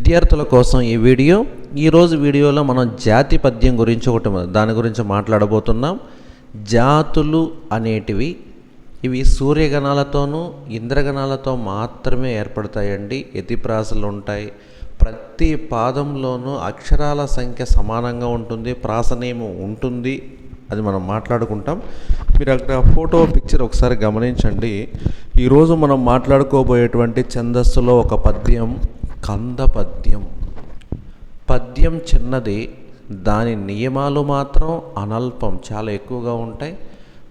విద్యార్థుల కోసం ఈ వీడియో. ఈరోజు వీడియోలో మనం జాతి పద్యం గురించి ఒకటి దాని గురించి మాట్లాడబోతున్నాం. జాతులు అనేటివి ఇవి సూర్యగణాలతోనూ ఇంద్రగణాలతో మాత్రమే ఏర్పడతాయండి. ఎతిప్రాసలు ఉంటాయి. ప్రతి పాదంలోనూ అక్షరాల సంఖ్య సమానంగా ఉంటుంది. ప్రాసనేమం ఉంటుంది. అది మనం మాట్లాడుకుంటాం. మీరు అక్కడ ఫోటో పిక్చర్ ఒకసారి గమనించండి. ఈరోజు మనం మాట్లాడుకోబోయేటువంటి ఛందస్సులో ఒక పద్యం కంద పద్యం పద్యం చిన్నది దాని నియమాలు మాత్రం అనల్పం చాలా ఎక్కువగా ఉంటాయి.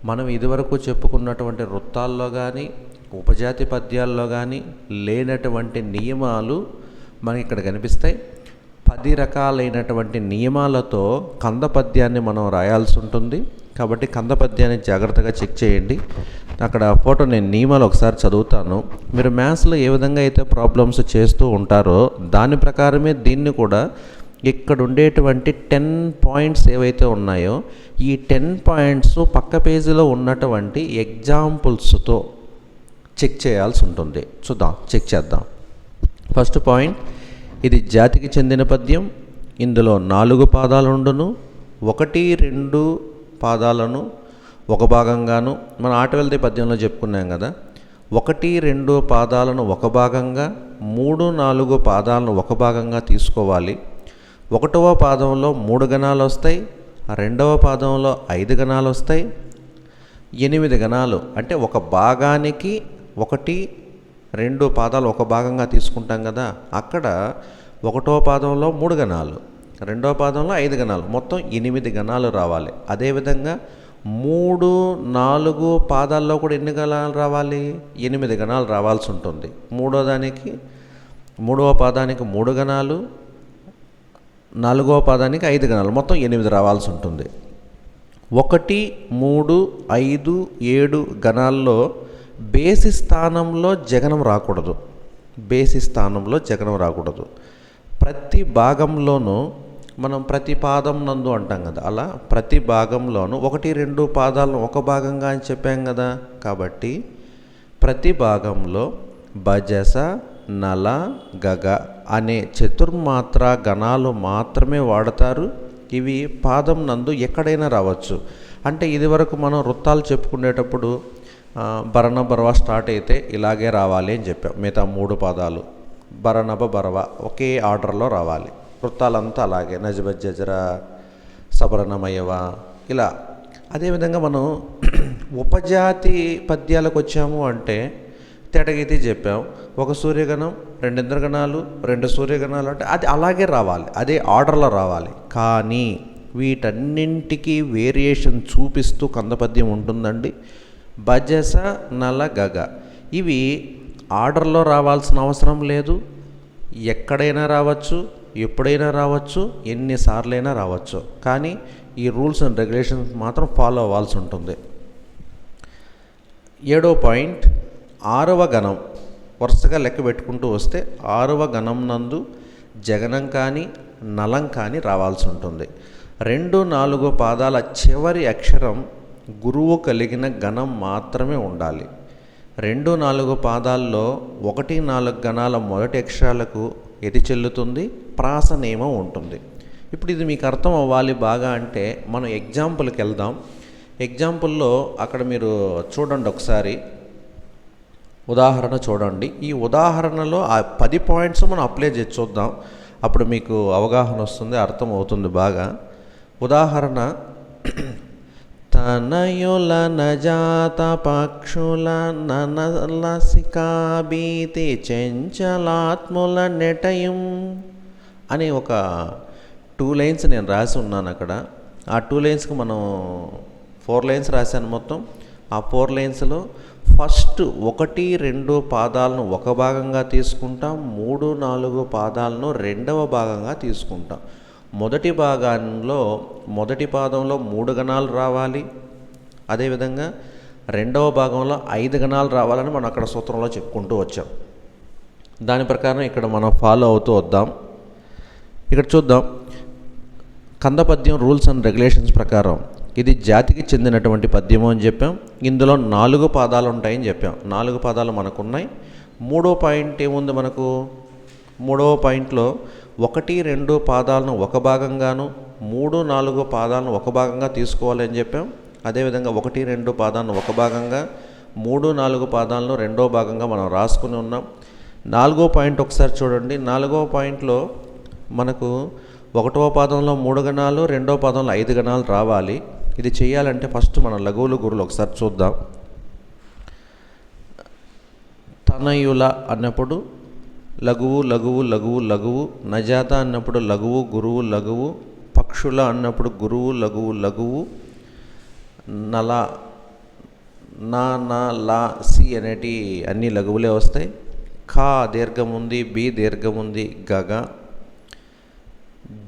మనం ఇదివరకు చెప్పుకున్నటువంటి వృత్తాల్లో కానీ ఉపజాతి పద్యాల్లో కానీ లేనటువంటి నియమాలు మనకి ఇక్కడ కనిపిస్తాయి. పది రకాలైనటువంటి నియమాలతో కంద పద్యాన్ని మనం రాయాల్సి ఉంటుంది. కాబట్టి కంద పద్యాన్ని జాగ్రత్తగా చెక్ చేయండి. అక్కడ ఫోటో నేను నియమాలు ఒకసారి చదువుతాను. మీరు మ్యాథ్స్లో ఏ విధంగా అయితే ప్రాబ్లమ్స్ చేస్తూ ఉంటారో దాని ప్రకారమే దీన్ని కూడా ఇక్కడ ఉండేటువంటి టెన్ పాయింట్స్ ఏవైతే ఉన్నాయో ఈ టెన్ పాయింట్స్ పక్క పేజీలో ఉన్నటువంటి ఎగ్జాంపుల్స్తో చెక్ చేయాల్సి ఉంటుంది. చూద్దాం చెక్ చేద్దాం. ఫస్ట్ పాయింట్ ఇది జాతికి చెందిన పద్యం. ఇందులో నాలుగు పాదాలు ఉండును. ఒకటి రెండు పాదాలను ఒక భాగంగాను మన ఆట వెళ్తే పద్యంలో చెప్పుకున్నాం కదా. ఒకటి రెండు పాదాలను ఒక భాగంగా మూడు నాలుగు పాదాలను ఒక భాగంగా తీసుకోవాలి. ఒకటవ పాదంలో మూడు గణాలు వస్తాయి రెండవ పాదంలో ఐదు గణాలు వస్తాయి ఎనిమిది గణాలు. అంటే ఒక భాగానికి ఒకటి రెండు పాదాలు ఒక భాగంగా తీసుకుంటాం కదా. అక్కడ ఒకటో పాదంలో మూడు గణాలు. రెండో పాదంలో ఐదు గణాలు. మొత్తం ఎనిమిది గణాలు రావాలి. అదేవిధంగా మూడు నాలుగు పాదాల్లో కూడా ఎన్ని గణాలు రావాలి? ఎనిమిది గణాలు రావాల్సి ఉంటుంది. మూడో దానికి మూడవ పాదానికి మూడు గణాలు నాలుగవ పాదానికి ఐదు గణాలు. మొత్తం ఎనిమిది రావాల్సి ఉంటుంది. ఒకటి మూడు ఐదు ఏడు గణాల్లో బేసి స్థానంలో జగనం రాకూడదు. బేసి స్థానంలో జగనం రాకూడదు. ప్రతి భాగంలోనూ మనం ప్రతి పాదం నందు అంటాం కదా అలా ప్రతి భాగంలోనూ ఒకటి రెండు పాదాలను ఒక భాగంగా అని చెప్పాం కదా. కాబట్టి ప్రతి భాగంలో భజస నల గగ అనే చతుర్మాత్ర గణాలు మాత్రమే వాడతారు. ఇవి పాదం నందు ఎక్కడైనా రావచ్చు. అంటే ఇదివరకు మనం వృత్తాలు చెప్పుకునేటప్పుడు భరణ బరవ స్టార్ట్ అయితే ఇలాగే రావాలి అని చెప్పాం. మిగతా మూడు పాదాలు భరణభ బరవ ఒకే ఆర్డర్లో రావాలి. వృత్తాలంతా అలాగే. నజబజ్జర సబరణమయవ ఇలా. అదేవిధంగా మనం ఉపజాతి పద్యాలకు వచ్చాము అంటే తెటగైతే చెప్పాం. ఒక సూర్యగణం రెండు ఇంద్రగణాలు రెండు సూర్యగణాలు అంటే అది అలాగే రావాలి. అదే ఆర్డర్లో రావాలి. కానీ వీటన్నింటికి వేరియేషన్ చూపిస్తూ కందపద్యం ఉంటుందండి. భజస నల గగ. ఇవి ఆర్డర్లో రావాల్సిన అవసరం లేదు. ఎక్కడైనా రావచ్చు. ఎప్పుడైనా రావచ్చు ఎన్నిసార్లైనా రావచ్చు. కానీ ఈ రూల్స్ అండ్ రెగ్యులేషన్స్ మాత్రం ఫాలో అవ్వాల్సి ఉంటుంది. ఏడో పాయింట్ ఆరవ గణం వరుసగా లెక్క పెట్టుకుంటూ వస్తే ఆరవ గణం నందు జగనం కానీ నలం కానీ రావాల్సి ఉంటుంది. రెండు నాలుగు పాదాల చివరి అక్షరం గురువు కలిగిన గణం మాత్రమే ఉండాలి. రెండు నాలుగు పాదాల్లో ఒకటి నాలుగు గణాల మొదటి అక్షరాలకు ఎది చెల్లుతుంది? ప్రాస నియమం ఉంటుంది. ఇప్పుడు ఇది మీకు అర్థం అవ్వాలి బాగా అంటే మనం ఎగ్జాంపుల్కి వెళ్దాం. ఎగ్జాంపుల్లో అక్కడ మీరు చూడండి ఒకసారి. ఉదాహరణ చూడండి. ఈ ఉదాహరణలో ఆ పది పాయింట్స్ మనం అప్లై చేసి చూద్దాం. అప్పుడు మీకు అవగాహన వస్తుంది అర్థం అవుతుంది బాగా. ఉదాహరణ తనయుల నజాత పక్షుల ననలసికాబీతి చెంచలాత్ముల నెటయం అని ఒక టూ లైన్స్ నేను రాసి ఉన్నాను అక్కడ. ఆ టూ లైన్స్కి మనం ఫోర్ లైన్స్ రాశాను మొత్తం. ఆ ఫోర్ లైన్స్లో ఫస్ట్ ఒకటి రెండు పాదాలను ఒక భాగంగా తీసుకుంటాం మూడు నాలుగు పాదాలను రెండవ భాగంగా తీసుకుంటాం. మొదటి భాగంలో మొదటి పాదంలో మూడు గణాలు రావాలి. అదేవిధంగా రెండవ భాగంలో ఐదు గణాలు రావాలని మనం అక్కడ సూత్రంలో చెప్పుకుంటూ వచ్చాం. దాని ప్రకారం ఇక్కడ మనం ఫాలో అవుతూ వద్దాం. ఇక్కడ చూద్దాం. కందపద్యం రూల్స్ అండ్ రెగ్యులేషన్స్ ప్రకారం ఇది జాతికి చెందినటువంటి పద్యము అని చెప్పాం. ఇందులో నాలుగు పాదాలు ఉంటాయని చెప్పాం. నాలుగు పాదాలు మనకున్నాయి. మూడో పాయింట్ ఏముంది మనకు? మూడవ పాయింట్లో ఒకటి రెండు పాదాలను ఒక భాగంగాను మూడు నాలుగు పాదాలను ఒక భాగంగా తీసుకోవాలని చెప్పాం. అదేవిధంగా ఒకటి రెండు పాదాలను ఒక భాగంగా మూడు నాలుగు పాదాలను రెండో భాగంగా మనం రాసుకుని ఉన్నాం. నాలుగో పాయింట్ ఒకసారి చూడండి. నాలుగో పాయింట్లో మనకు ఒకటవ పాదంలో మూడు గణాలు రెండో పాదంలో ఐదు గణాలు రావాలి. ఇది చేయాలంటే ఫస్ట్ మనం లఘువులు గురులు ఒకసారి చూద్దాం. తనయుల అన్నప్పుడు లఘువు లఘువు లఘువు లఘువు నజాత అన్నప్పుడు లఘువు గురువు లఘువు పక్షుల అన్నప్పుడు గురువు లఘువు లఘువు నల నా నా లా సి అనేటి అన్ని లఘువులే వస్తాయి. ఖా దీర్ఘం ఉంది బి దీర్ఘం ఉంది గగ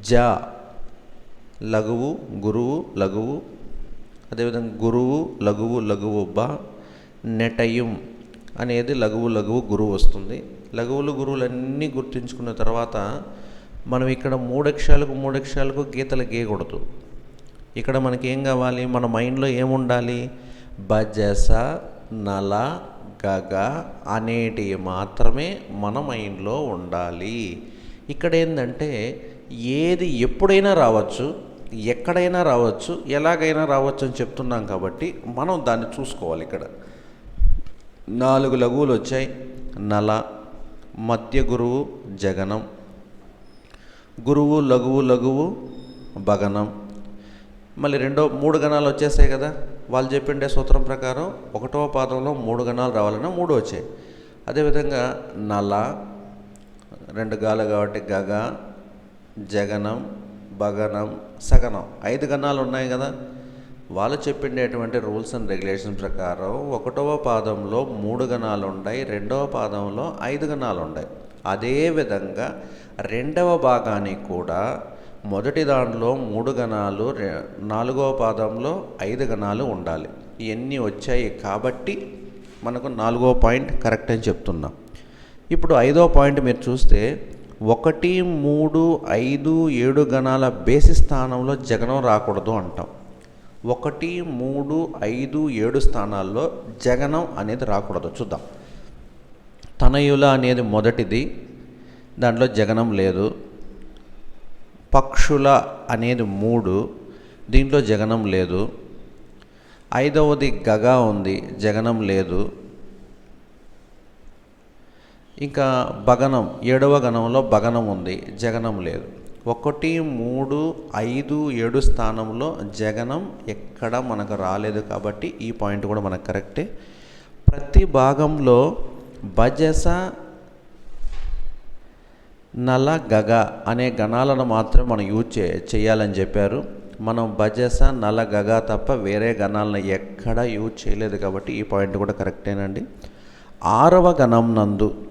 జ లఘువు గురువు లఘువు. అదేవిధంగా గురువు లఘువు లఘువు బ నెటయం అనేది లఘువు లఘువు గురువు వస్తుంది. లఘువులు గురువులన్నీ గుర్తుంచుకున్న తర్వాత మనం ఇక్కడ మూడక్షరాలకు మూడక్షరాలకు గీతలు గీయకూడదు. ఇక్కడ మనకి ఏం కావాలి? మన మైండ్లో ఏముండాలి? భజస నల గగ అనేటివి మాత్రమే మన మైండ్లో ఉండాలి. ఇక్కడ ఏంటంటే ఏది ఎప్పుడైనా రావచ్చు ఎక్కడైనా రావచ్చు ఎలాగైనా రావచ్చు అని చెప్తున్నాం కాబట్టి మనం దాన్ని చూసుకోవాలి ఇక్కడ. నాలుగు లఘువులు వచ్చాయి. నల మధ్య గురువు జగనం. గురువు లఘువు లఘువు భగనం. మళ్ళీ రెండో మూడు గణాలు వచ్చేసాయి కదా. వాళ్ళు చెప్పిండే సూత్రం ప్రకారం ఒకటవ పాదంలో మూడు గణాలు రావాలన్నా మూడు వచ్చాయి. అదేవిధంగా నల రెండు గాలు కాబట్టి గగ జగనం భగనం సగనం. ఐదు గణాలు ఉన్నాయి కదా. వాళ్ళు చెప్పిండేటువంటి రూల్స్ అండ్ రెగ్యులేషన్ ప్రకారం ఒకటవ పాదంలో మూడు గణాలు ఉన్నాయి రెండవ పాదంలో ఐదు గణాలు ఉన్నాయి అదేవిధంగా రెండవ భాగానికి కూడా మొదటి దాంట్లో మూడు గణాలు నాలుగవ పాదంలో ఐదు గణాలు ఉండాలి. ఇవన్నీ వచ్చాయి కాబట్టి మనకు నాలుగో పాయింట్ కరెక్ట్ అని చెప్తున్నాం. ఇప్పుడు ఐదో పాయింట్ మీరు చూస్తే ఒకటి మూడు ఐదు ఏడు గణాల బేసి స్థానంలో జగనం రాకూడదు అంటాం. ఒకటి మూడు ఐదు ఏడు స్థానాల్లో జగనం అనేది రాకూడదు. చూద్దాం. తనయుల అనేది మొదటిది దాంట్లో జగనం లేదు. పక్షుల అనేది మూడు దీంట్లో జగనం లేదు. ఐదవది గగా ఉంది జగనం లేదు. ఇంకా భగనం ఏడవ గణంలో భగనం ఉంది జగనం లేదు. ఒకటి మూడు ఐదు ఏడు స్థానంలో జగనం ఎక్కడ మనకు రాలేదు కాబట్టి ఈ పాయింట్ కూడా మనకు కరెక్టే. ప్రతి భాగంలో భజస నల గగ అనే గణాలను మాత్రం మనం యూజ్ చే చేయాలని చెప్పారు. మనం భజస నల గగ తప్ప వేరే గణాలను ఎక్కడ యూజ్ చేయలేదు కాబట్టి ఈ పాయింట్ కూడా కరెక్టేనండి. ఆరవ గణం నందు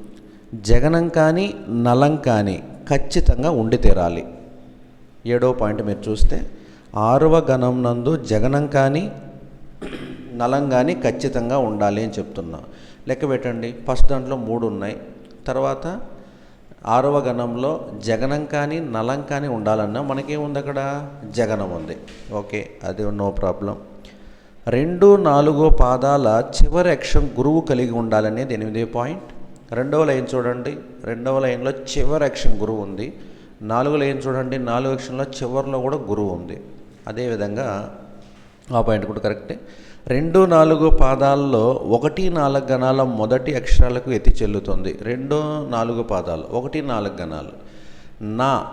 జగనం కానీ నలం కానీ ఖచ్చితంగా ఉండి తీరాలి. ఏడో పాయింట్ మీరు చూస్తే ఆరవ గణం నందు జగనం కానీ నలం కానీ ఖచ్చితంగా ఉండాలి అని చెప్తున్నా. లెక్క పెట్టండి. ఫస్ట్ దాంట్లో మూడు ఉన్నాయి. తర్వాత ఆరవ గణంలో జగనం కానీ నలం కానీ ఉండాలన్నా మనకేముంది అక్కడ? జగనం ఉంది. ఓకే అది నో ప్రాబ్లం. రెండు నాలుగో పాదాల చివరి అక్షం గురువు కలిగి ఉండాలనేది ఎనిమిది పాయింట్. రెండవ లైన్ చూడండి. రెండవ లైన్లో చివరి యాక్షన్ గురువు ఉంది. నాలుగు లైన్ చూడండి. నాలుగు అక్షరంలో చివరిలో కూడా గురువు ఉంది. అదేవిధంగా ఆ పాయింట్ కూడా కరెక్టే. రెండు నాలుగు పాదాల్లో ఒకటి నాలుగు గణాల మొదటి అక్షరాలకు ఎత్తి చెల్లుతుంది. రెండు నాలుగు పాదాలు ఒకటి నాలుగు గణాలు. నా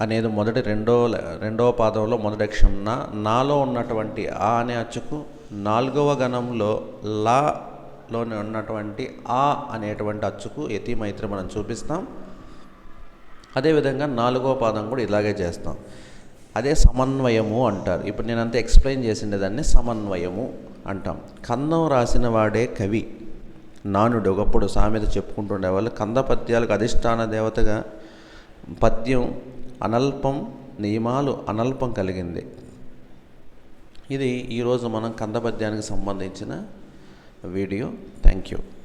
అనేది మొదటి రెండో రెండవ పాదంలో మొదటి అక్షరం నా. నాలో ఉన్నటువంటి ఆ అనే అచ్చుకు నాలుగవ గణంలో లా లోని ఉన్నటువంటి ఆ అనేటువంటి అచ్చుకు యతి మైత్రి మనం చూపిస్తాం. అదేవిధంగా నాలుగో పాదం కూడా ఇలాగే చేస్తాం. అదే సమన్వయము అంటారు. ఇప్పుడు నేను అంతా ఎక్స్ప్లెయిన్ చేసిండే దాన్ని సమన్వయము అంటాం. కందం రాసిన వాడే కవి నానుడు. ఒకప్పుడు సామెత చెప్పుకుంటుండేవాళ్ళు కంద పద్యాలకు అధిష్టాన దేవతగా పద్యం అనల్పం నియమాలు అనల్పం కలిగింది. ఇది ఈరోజు మనం కంద పద్యానికి సంబంధించిన video. Thank you.